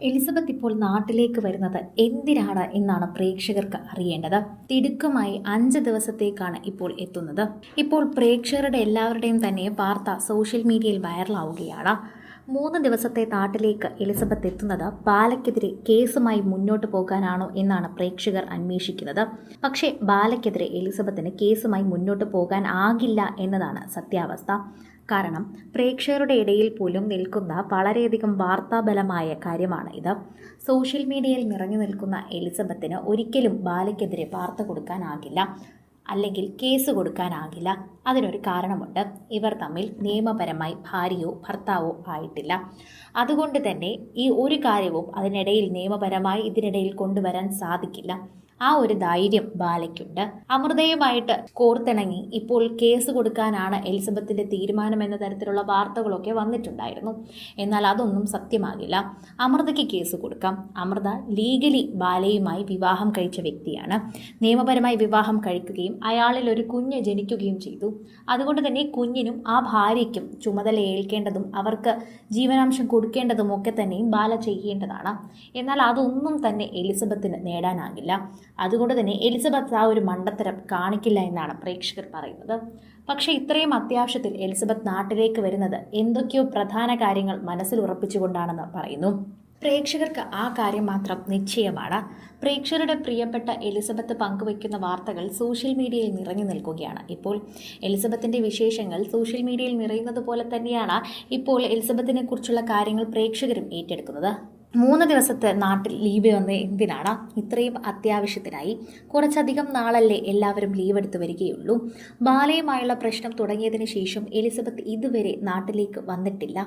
Elizabeth ഇപ്പോൾ നാട്ടിലേക്ക് വരുന്നത് എന്തിനാണ് എന്നാണ് പ്രേക്ഷകർക്ക് അറിയേണ്ടത്. തിടുക്കമായി അഞ്ച് ദിവസത്തേക്കാണ് ഇപ്പോൾ എത്തുന്നത്. ഇപ്പോൾ പ്രേക്ഷകരുടെ എല്ലാവരുടെയും തന്നെ വാർത്ത സോഷ്യൽ മീഡിയയിൽ വൈറലാവുകയാണ്. മൂന്ന് ദിവസത്തെ നാട്ടിലേക്ക് എലിസബത്ത് എത്തുന്നത് ബാലയ്ക്കെതിരെ കേസുമായി മുന്നോട്ട് പോകാനാണോ എന്നാണ് പ്രേക്ഷകർ അന്വേഷിക്കുന്നത്. പക്ഷേ ബാലയ്ക്കെതിരെ എലിസബത്തിന് കേസുമായി മുന്നോട്ട് പോകാൻ ആകില്ല എന്നതാണ് സത്യാവസ്ഥ. കാരണം പ്രേക്ഷകരുടെ ഇടയിൽ പോലും നിൽക്കുന്ന വളരെയധികം വാർത്താബലമായ കാര്യമാണ് ഇത്. സോഷ്യൽ മീഡിയയിൽ നിറഞ്ഞു നിൽക്കുന്ന എലിസബത്തിന് ഒരിക്കലും ബാലയ്ക്കെതിരെ വാർത്ത കൊടുക്കാനാകില്ല അല്ലെങ്കിൽ കേസ് കൊടുക്കാനാകില്ല. അതിനൊരു കാരണമുണ്ട്. ഇവർ തമ്മിൽ നിയമപരമായി ഭാര്യയോ ഭർത്താവോ ആയിട്ടില്ല. അതുകൊണ്ട് തന്നെ ഈ ഒരു കാര്യവും അതിനിടയിൽ നിയമപരമായി ഇതിനിടയിൽ കൊണ്ടുവരാൻ സാധിക്കില്ല. ആ ഒരു ധൈര്യം ബാലയ്ക്കുണ്ട്. അമൃതയുമായിട്ട് കോർത്തിണങ്ങി ഇപ്പോൾ കേസ് കൊടുക്കാനാണ് എലിസബത്തിന്റെ തീരുമാനം എന്ന തരത്തിലുള്ള വാർത്തകളൊക്കെ വന്നിട്ടുണ്ടായിരുന്നു. എന്നാൽ അതൊന്നും സത്യമാകില്ല. അമൃതയ്ക്ക് കേസ് കൊടുക്കാം. അമൃത ലീഗലി ബാലയുമായി വിവാഹം കഴിച്ച വ്യക്തിയാണ്. നിയമപരമായി വിവാഹം കഴിക്കുകയും അയാളിൽ ഒരു കുഞ്ഞ് ജനിക്കുകയും ചെയ്തു. അതുകൊണ്ട് തന്നെ കുഞ്ഞിനും ആ ഭാര്യയ്ക്കും ചുമതല ഏൽക്കേണ്ടതും അവർക്ക് ജീവനാംശം കൊടുക്കേണ്ടതും ഒക്കെ തന്നെയും ബാല ചെയ്യേണ്ടതാണ്. എന്നാൽ അതൊന്നും തന്നെ എലിസബത്തിന് നേടാനാകില്ല. അതുകൊണ്ട് തന്നെ എലിസബത്ത് ആ ഒരു മണ്ടത്തരം കാണിക്കില്ല എന്നാണ് പ്രേക്ഷകർ പറയുന്നത്. പക്ഷേ ഇത്രയും അത്യാവശ്യത്തിൽ എലിസബത്ത് നാട്ടിലേക്ക് വരുന്നത് എന്തൊക്കെയോ പ്രധാന കാര്യങ്ങൾ മനസ്സിൽ ഉറപ്പിച്ചുകൊണ്ടാണെന്ന് പറയുന്നു. പ്രേക്ഷകർക്ക് ആ കാര്യം മാത്രം നിശ്ചയമാണ്. പ്രേക്ഷകരുടെ പ്രിയപ്പെട്ട എലിസബത്ത് പങ്കുവയ്ക്കുന്ന വാർത്തകൾ സോഷ്യൽ മീഡിയയിൽ നിറഞ്ഞു നിൽക്കുകയാണ്. ഇപ്പോൾ എലിസബത്തിന്റെ വിശേഷങ്ങൾ സോഷ്യൽ മീഡിയയിൽ നിറയുന്നത് പോലെ തന്നെയാണ് ഇപ്പോൾ എലിസബത്തിനെ കുറിച്ചുള്ള കാര്യങ്ങൾ പ്രേക്ഷകരും ഏറ്റെടുക്കുന്നത്. മൂന്ന് ദിവസത്തെ നാട്ടിൽ ലീവ് വന്ന് എന്തിനാണ്? ഇത്രയും അത്യാവശ്യത്തിനായി കുറച്ചധികം നാളല്ലേ എല്ലാവരും ലീവ് എടുത്ത് വരികയുള്ളൂ. ബാലയുമായുള്ള പ്രശ്നം തുടങ്ങിയതിന് ശേഷം എലിസബത്ത് ഇതുവരെ നാട്ടിലേക്ക് വന്നിട്ടില്ല.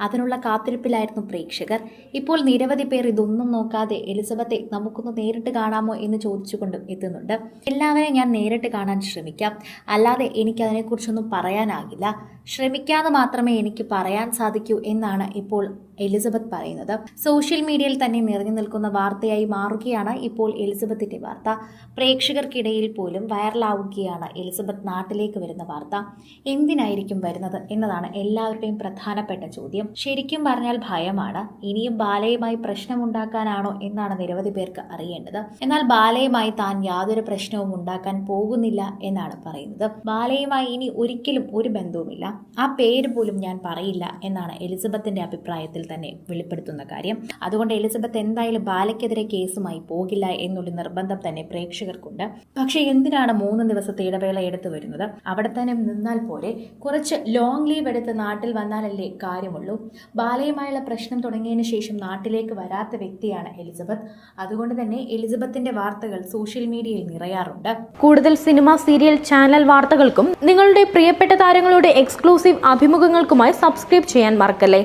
അതിനുള്ള കാത്തിരിപ്പിലായിരുന്നു പ്രേക്ഷകർ. ഇപ്പോൾ നിരവധി പേർ ഇതൊന്നും നോക്കാതെ എലിസബത്തെ നമുക്കൊന്ന് നേരിട്ട് കാണാമോ എന്ന് ചോദിച്ചുകൊണ്ടും എത്തുന്നുണ്ട്. എല്ലാവരെയും ഞാൻ നേരിട്ട് കാണാൻ ശ്രമിക്കാം. അല്ലാതെ എനിക്കതിനെക്കുറിച്ചൊന്നും പറയാനാകില്ല. ശ്രമിക്കാതെ മാത്രമേ എനിക്ക് പറയാൻ സാധിക്കൂ എന്നാണ് ഇപ്പോൾ എലിസബത്ത് പറയുന്നത്. സോഷ്യൽ മീഡിയയിൽ തന്നെ നിറഞ്ഞു നിൽക്കുന്ന വാർത്തയായി മാറുകയാണ് ഇപ്പോൾ എലിസബത്തിന്റെ വാർത്ത. പ്രേക്ഷകർക്കിടയിൽ പോലും വൈറലാവുകയാണ് എലിസബത്ത് നാട്ടിലേക്ക് വരുന്ന വാർത്ത. എന്തിനായിരിക്കും വരുന്നത് എന്നതാണ് എല്ലാവരുടെയും പ്രധാനപ്പെട്ട ചോദ്യം. ശരിക്കും പറഞ്ഞാൽ ഭയമാണ്. ഇനിയും ബാലയുമായി പ്രശ്നമുണ്ടാക്കാനാണോ എന്നാണ് നിരവധി പേർക്ക് അറിയേണ്ടത്. എന്നാൽ ബാലയുമായി താൻ യാതൊരു പ്രശ്നവും ഉണ്ടാക്കാൻ പോകുന്നില്ല എന്നാണ് പറയുന്നത്. ബാലയുമായി ഇനി ഒരിക്കലും ഒരു ബന്ധവുമില്ല. ആ പേര് പോലും ഞാൻ പറയില്ല എന്നാണ് എലിസബത്തിന്റെ അഭിപ്രായത്തിൽ തന്നെ വെളിപ്പെടുത്തുന്ന കാര്യം. അതുകൊണ്ട് എലിസബത്ത് എന്തായാലും ബാലയ്ക്കെതിരെ കേസുമായി പോകില്ല എന്നുള്ള നിർബന്ധം തന്നെ പ്രേക്ഷകർക്കുണ്ട്. പക്ഷേ എന്തിനാണ് മൂന്ന് ദിവസത്തെ ഇടവേള എടുത്തു വരുന്നത്? അവിടെ തന്നെ നിന്നാൽ പോലെ കുറച്ച് ലോങ് ലീവ് എടുത്ത് നാട്ടിൽ വന്നാലല്ലേ കാര്യമുള്ളൂ. ബാലയുമായുള്ള പ്രശ്നം തുടങ്ങിയതിന് ശേഷം നാട്ടിലേക്ക് വരാത്ത വ്യക്തിയാണ് എലിസബത്ത്. അതുകൊണ്ട് തന്നെ എലിസബത്തിന്റെ വാർത്തകൾ സോഷ്യൽ മീഡിയയിൽ നിറയാറുണ്ട്. കൂടുതൽ സിനിമ സീരിയൽ ചാനൽ വാർത്തകൾക്കും നിങ്ങളുടെ പ്രിയപ്പെട്ട താരങ്ങളുടെ എക്സ്ക്ലൂസീവ് അഭിമുഖങ്ങൾക്കുമായി സബ്സ്ക്രൈബ് ചെയ്യാൻ മറക്കല്ലേ?